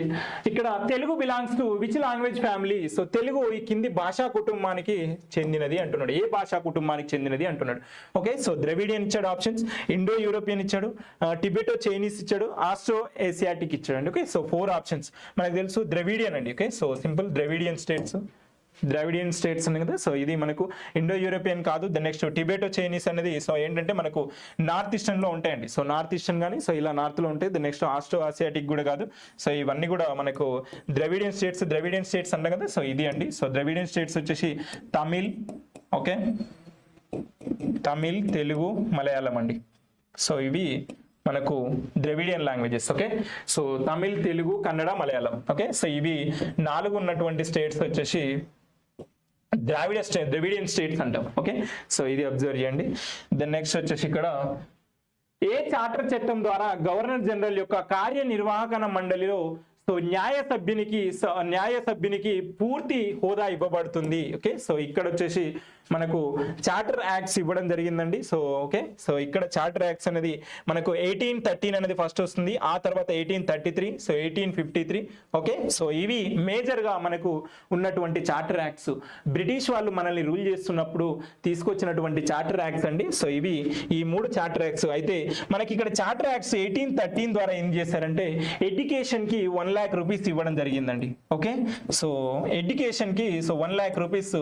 ఇక్కడ Telugu belongs to which language family so Telugu ఈ కింది భాషా కుటుంబానికి చెందినది అంటున్నాడు. ఏ భాషా కుటుంబానికి చెందినది అంటున్నాడు. ఓకే సో ద్రవిడియన్ ఇచ్చాడు ఆప్షన్స్ ఇండో యూరోపియన్ ఇచ్చాడు uh, టిబెటో చైనీస్ ఇచ్చాడు. ఆస్ట్రో ఏసియాటిక్ ఇచ్చాడు అండి. ఓకే సో ఫోర్ ఆప్షన్స్ మనకు తెలుసు ద్రవిడియన్ అండి. Okay so simple Dravidian states Dravidian states ఉన్నాయి కదా సో ఇది మనకు ఇండో యూరోపియన్ కాదు. దెన్ నెక్స్ట్ టిబెటో చైనీస్ అనేది సో ఏంటంటే మనకు నార్త్ ఈస్టర్న్లో ఉంటాయండి. సో నార్త్ ఈస్టర్న్ కానీ సో ఇలా నార్త్లో ఉంటాయి దెన్ నెక్స్ట్ ఆస్ట్రో ఆసియాటిక్ కూడా కాదు. సో ఇవన్నీ కూడా మనకు ద్రవిడియన్ స్టేట్స్ ద్రవిడియన్ స్టేట్స్ అంటాం కదా. సో ఇది అండి. సో ద్రవిడియన్ స్టేట్స్ వచ్చేసి తమిళ్ ఓకే? తమిళ్ తెలుగు మలయాళం అండి. సో ఇవి మనకు Dravidian languages okay? So Tamil Telugu Kannada Malayalam okay? So ఇవి నాలుగు ఉన్నటువంటి స్టేట్స్ వచ్చేసి ద్రావిడ స్టేట్ ద్రవిడియన్ స్టేట్స్ అంటాం. ఓకే సో ఇది అబ్జర్వ్ చేయండి. దెన్ నెక్స్ట్ వచ్చేసి ఇక్కడ ఏ చార్టర్ చట్టం ద్వారా గవర్నర్ జనరల్ యొక్క కార్యనిర్వాహకన మండలిలో సో న్యాయ సభ్యునికి సో న్యాయ సభ్యునికి పూర్తి హోదా ఇవ్వబడుతుంది. ఓకే సో ఇక్కడ వచ్చేసి మనకు చార్టర్ యాక్ట్స్ ఇవ్వడం జరిగిందండి. సో ఓకే సో ఇక్కడ చార్టర్ యాక్ట్స్ అనేది మనకు ఎయిటీన్ థర్టీన్ అనేది ఫస్ట్ వస్తుంది. ఆ తర్వాత eighteen thirty three so eighteen fifty three okay so ఇవి మేజర్గా మనకు ఉన్నటువంటి చార్టర్ యాక్ట్స్ బ్రిటిష్ వాళ్ళు మనల్ని రూల్ చేస్తున్నప్పుడు తీసుకొచ్చినటువంటి చార్టర్ యాక్ట్స్ అండి. సో ఇవి ఈ మూడు చార్టర్ యాక్ట్స్ అయితే మనకి ఇక్కడ చార్టర్ యాక్ట్స్ ఎయిటీన్ థర్టీన్ ద్వారా ఏం చేశారంటే ఎడ్యుకేషన్కి వన్ వన్ ల్యాక్ రూపీస్ ఇవ్వడం జరిగిందండి. ఓకే సో ఎడ్యుకేషన్కి సో వన్ ల్యాక్ రూపీస్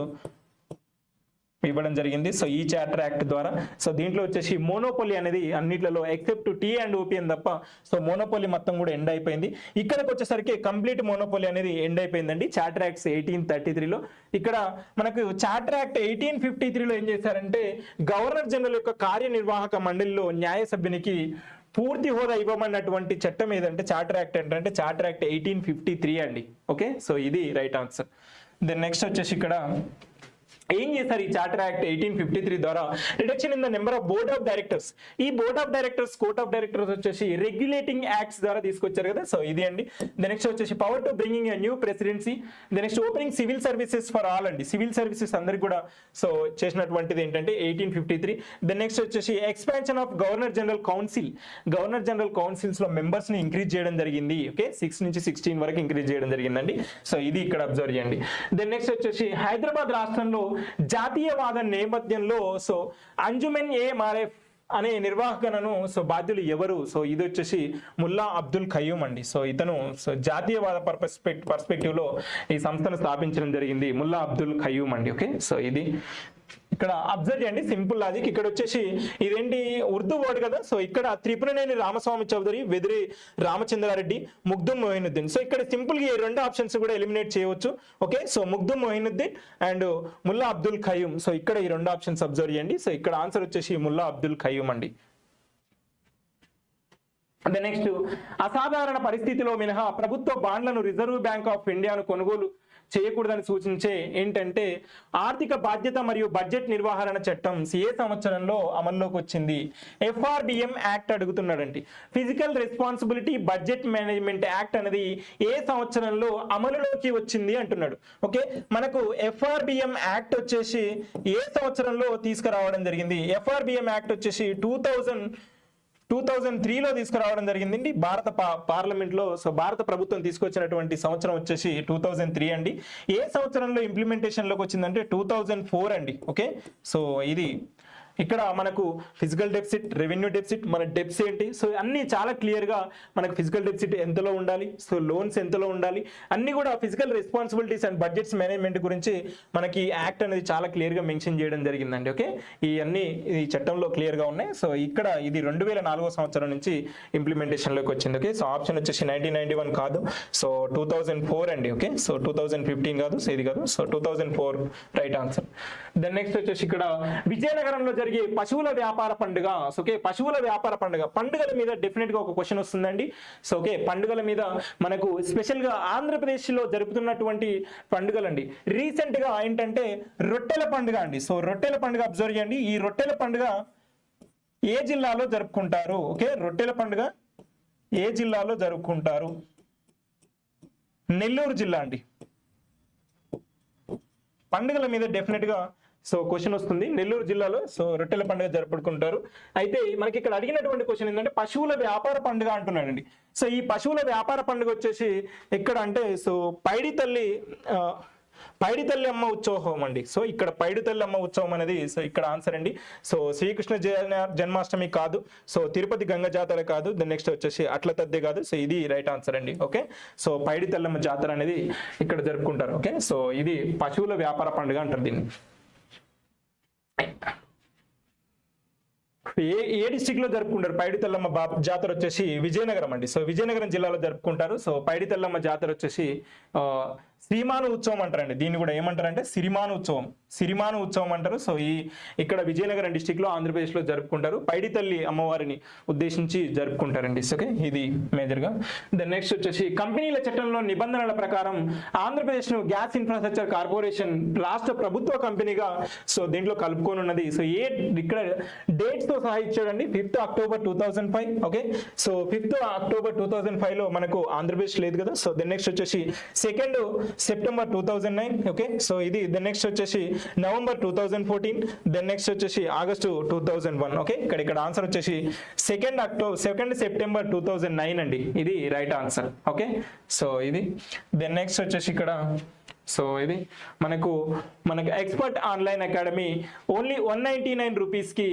ఇవ్వడం జరిగింది. సో ఈ చార్టర్ యాక్ట్ ద్వారా. సో దీంట్లో వచ్చేసి మోనోపోలి అనేది అన్నిట్లలో ఎక్సెప్ట్ టీ అండ్ ఓపిఎన్ తప్ప సో మోనోపోలి మొత్తం కూడా ఎండ్ అయిపోయింది. ఇక్కడికి వచ్చేసరికి కంప్లీట్ మోనోపోలి అనేది ఎండ్ అయిపోయిందండి. చార్టర్ యాక్ట్స్ ఎయిటీన్ థర్టీ త్రీలో ఇక్కడ మనకు చార్టర్ యాక్ట్ ఎయిటీన్ ఫిఫ్టీ త్రీలో ఏం చేశారంటే గవర్నర్ జనరల్ యొక్క కార్యనిర్వాహక మండలిలో న్యాయ సభ్యునికి పూర్తి హోదా ఇవ్వమన్నటువంటి చట్టం ఏదంటే చార్టర్ యాక్ట్ ఏంటంటే charter act eighteen fifty three అండి. ఓకే? సో ఇది రైట్ ఆన్సర్. దెన్ నెక్స్ట్ వచ్చేసి ఇక్కడ ఏం చేశారు ఈ charter act eighteen fifty three ద్వారా? Reduction in the number of board of directors ఈ board of directors court of directors వచ్చేసి రెగ్యులేటింగ్ యాక్ట్స్ ద్వారా తీసుకొచ్చారు కదా? సో ఇది అండి. ద నెక్స్ట్ వచ్చేసి power to bringing a new presidency the next opening civil services for all అండి. సివిల్ సర్వీసెస్ అందరికి కూడా సో చేసినటువంటిది ఏంటంటే eighteen fifty three the next వచ్చేసి expansion of governor general council governor general కౌన్సిల్స్లో మెంబర్స్ని ఇంక్రీజ్ చేయడం జరిగింది. ఓకే సిక్స్ నుంచి సిక్స్టీన్ వరకు ఇంక్రీజ్ చేయడం జరిగిందండి. సో ఇది ఇక్కడ అబ్జర్వ్ చేయండి. దెన్ నెక్స్ట్ వచ్చేసి హైదరాబాద్ రాష్ట్రంలో జాతీయవాద నేపథ్యంలో సో అంజుమెన్ ఏ మారేఫ్ అనే నిర్వాహకనను సో బాధ్యులు ఎవరు? సో ఇది వచ్చేసి ముల్లా అబ్దుల్ ఖయ్యూమ్ అండి. సో ఇతను సో జాతీయవాద పర్స్పెక్ట్ పర్స్పెక్టివ్లో ఈ సంస్థను స్థాపించడం జరిగింది ముల్లా అబ్దుల్ ఖయ్యూమ్ అండి. ఓకే? సో ఇది ఇక్కడ అబ్జర్వ్ చేయండి సింపుల్ లాజిక్. ఇక్కడ వచ్చేసి ఇదేంటి ఉర్దూ వర్డ్ కదా? సో ఇక్కడ త్రిపురనేని రామస్వామి చౌదరి వెదిరి రామచంద్రారెడ్డి ముగ్ధుం మొహినుద్దీన్. సో ఇక్కడ సింపుల్గా ఈ రెండు ఆప్షన్స్ కూడా ఎలిమినేట్ చేయవచ్చు. Okay? So Makhdoom Mohiuddin and Mulla Abdul Qayyum so ఇక్కడ ఈ రెండు ఆప్షన్స్ అబ్జర్వ్ చేయండి. సో ఇక్కడ ఆన్సర్ వచ్చేసి ముల్లా అబ్దుల్ ఖయ్యూమ్ అండి. ద నెక్స్ట్ అసాధారణ పరిస్థితిలో మినహా ప్రభుత్వ బాండ్లను రిజర్వ్ బ్యాంక్ ఆఫ్ ఇండియాను కొనుగోలు చేయకూడదని సూచించే ఏంటంటే ఆర్థిక బాధ్యత మరియు బడ్జెట్ నిర్వహణ చట్టం ఏ సంవత్సరంలో అమల్లోకి వచ్చింది? FRBM act అడుగుతున్నాడండి. Physical responsibility budget management act అనేది ఏ సంవత్సరంలో అమలులోకి వచ్చింది అంటున్నాడు. ఓకే? మనకు ఎఫ్ఆర్బిఎం యాక్ట్ వచ్చేసి ఏ సంవత్సరంలో తీసుకురావడం జరిగింది? ఎఫ్ఆర్బిఎం యాక్ట్ వచ్చేసి టూ థౌజండ్ టూ థౌజండ్ త్రీలో తీసుకురావడం జరిగిందండి. భారత పార్లమెంట్లో సో భారత ప్రభుత్వం తీసుకొచ్చినటువంటి సంవత్సరం వచ్చేసి టూ థౌజండ్ త్రీ అండి. ఏ సంవత్సరంలో ఇంప్లిమెంటేషన్లోకి వచ్చిందంటే టూ థౌజండ్ ఫోర్ అండి. ఓకే? సో ఇది ఇక్కడ మనకు ఫిజికల్ డెఫిసిట్ రెవెన్యూ డెఫిసిట్ మన డెప్స్ ఏంటి? సో అన్నీ చాలా క్లియర్గా మనకు ఫిజికల్ డెఫిసిట్ ఎంతలో ఉండాలి? సో లోన్స్ ఎంతలో ఉండాలి? అన్నీ కూడా physical responsibilities and budgets management గురించి మనకి యాక్ట్ అనేది చాలా క్లియర్గా మెన్షన్ చేయడం జరిగిందండి ఓకే ఈ అన్ని ఈ చట్టంలో క్లియర్గా ఉన్నాయి. సో ఇక్కడ ఇది రెండు వేల నాలుగో సంవత్సరం నుంచి ఇంప్లిమెంటేషన్లోకి వచ్చింది ఓకే సో ఆప్షన్ వచ్చేసి నైన్టీన్ నైన్టీ వన్ కాదు. సో టూ థౌజండ్ ఫోర్ అండి okay so two thousand fifteen కాదు సో ఇది కాదు. So two thousand four right answer then next వచ్చేసి ఇక్కడ విజయనగరంలో జరిగే పశువుల వ్యాపార పండుగ. సో ఓకే పశువుల వ్యాపార పండుగ. పండుగల మీద డెఫినెట్గా ఒక క్వశ్చన్ వస్తుందండి. సో ఓకే పండుగల మీద మనకు స్పెషల్గా ఆంధ్రప్రదేశ్లో జరుపుతున్నటువంటి పండుగలండి. రీసెంట్గా ఏంటంటే రొట్టెల పండుగ అండి. సో రొట్టెల పండుగ అబ్జర్వ్ చేయండి. ఈ రొట్టెల పండుగ ఏ జిల్లాలో జరుపుకుంటారు? ఓకే రొట్టెల పండుగ ఏ జిల్లాలో జరుపుకుంటారు? నెల్లూరు జిల్లా అండి. పండుగల మీద డెఫినెట్గా సో క్వశ్చన్ వస్తుంది. నెల్లూరు జిల్లాలో సో రొట్టెల పండుగ జరుపుకుంటారు. అయితే మనకి ఇక్కడ అడిగినటువంటి క్వశ్చన్ ఏంటంటే పశువుల వ్యాపార పండుగ అంటున్నాడండి. సో ఈ పశువుల వ్యాపార పండుగ వచ్చేసి ఎక్కడ అంటే సో పైడి తల్లి పైడి తల్లి అమ్మ ఉత్సవం అండి. సో ఇక్కడ పైడి తల్లి అమ్మ ఉత్సవం అనేది సో ఇక్కడ ఆన్సర్ అండి. సో శ్రీకృష్ణ జన్మాష్టమి కాదు. సో తిరుపతి గంగ జాతర కాదు. దెన్ నెక్స్ట్ వచ్చేసి అట్ల తద్ది కాదు. సో ఇది రైట్ ఆన్సర్ అండి. ఓకే? సో పైడి తల్లమ్మ జాతర అనేది ఇక్కడ జరుపుకుంటారు. ఓకే? సో ఇది పశువుల వ్యాపార పండుగ అంటారు దీన్ని. ఏ ఏ డిస్టిక్లో జరుపుకుంటారు? పైడి తెల్లమ్మ జాతర వచ్చేసి విజయనగరం అండి. సో విజయనగరం జిల్లాలో జరుపుకుంటారు. సో పైడి తెల్లమ్మ జాతర వచ్చేసి ఆ, సిరిమాను ఉత్సవం అంటారండి. దీన్ని కూడా ఏమంటారంటే సిరిమాను ఉత్సవం. సిరిమాను ఉత్సవం అంటారు. సో ఈ ఇక్కడ విజయనగరం డిస్టిక్లో ఆంధ్రప్రదేశ్లో జరుపుకుంటారు. పైడి తల్లి అమ్మవారిని ఉద్దేశించి జరుపుకుంటారండి. ఓకే ఇది మేజర్గా దెన్ నెక్స్ట్ వచ్చేసి కంపెనీల చట్టంలో నిబంధనల ప్రకారం ఆంధ్రప్రదేశ్ను గ్యాస్ ఇన్ఫ్రాస్ట్రక్చర్ కార్పొరేషన్ రాష్ట్ర ప్రభుత్వ కంపెనీగా సో దీంట్లో కలుపుకొని ఉన్నది సో ఏ ఇక్కడ డేట్స్తో సహా ఇచ్చాడండి. Fifth October two thousand five. Okay? So fifth October two thousand ఫైవ్లో మనకు ఆంధ్రప్రదేశ్ లేదు కదా. సో దెన్ నెక్స్ట్ వచ్చేసి second September two thousand nine okay so ఇది దెన్ నెక్స్ట్ వచ్చేసి November two thousand fourteen then next వచ్చేసి August two thousand one okay ఇక్కడ ఇక్కడ ఆన్సర్ వచ్చేసి second October second September two thousand nine అండి. ఇది రైట్ ఆన్సర్ ఓకే సో ఇది. దెన్ నెక్స్ట్ వచ్చేసి ఇక్కడ సో ఇది మనకు మనకు expert online academy only one ninety nine రూపీస్కి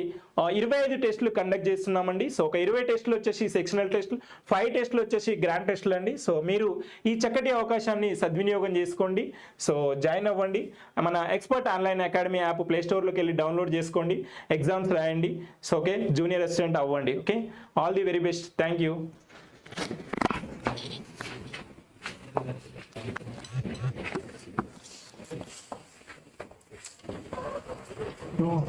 ఇరవై ఐదు టెస్టులు కండక్ట్ చేస్తున్నామండి. సో ఒక ఇరవై టెస్టులు వచ్చేసి సెక్షనల్ టెస్టులు ఫైవ్ టెస్టులు వచ్చేసి గ్రాండ్ టెస్టులు అండి. సో మీరు ఈ చక్కటి అవకాశాన్ని సద్వినియోగం చేసుకోండి. సో జాయిన్ అవ్వండి. మన expert online academy app play స్టోర్లోకి వెళ్ళి డౌన్లోడ్ చేసుకోండి. ఎగ్జామ్స్ రాయండి. So okay? జూనియర్ అసిస్టెంట్ అవ్వండి. Okay? All the very best thank you do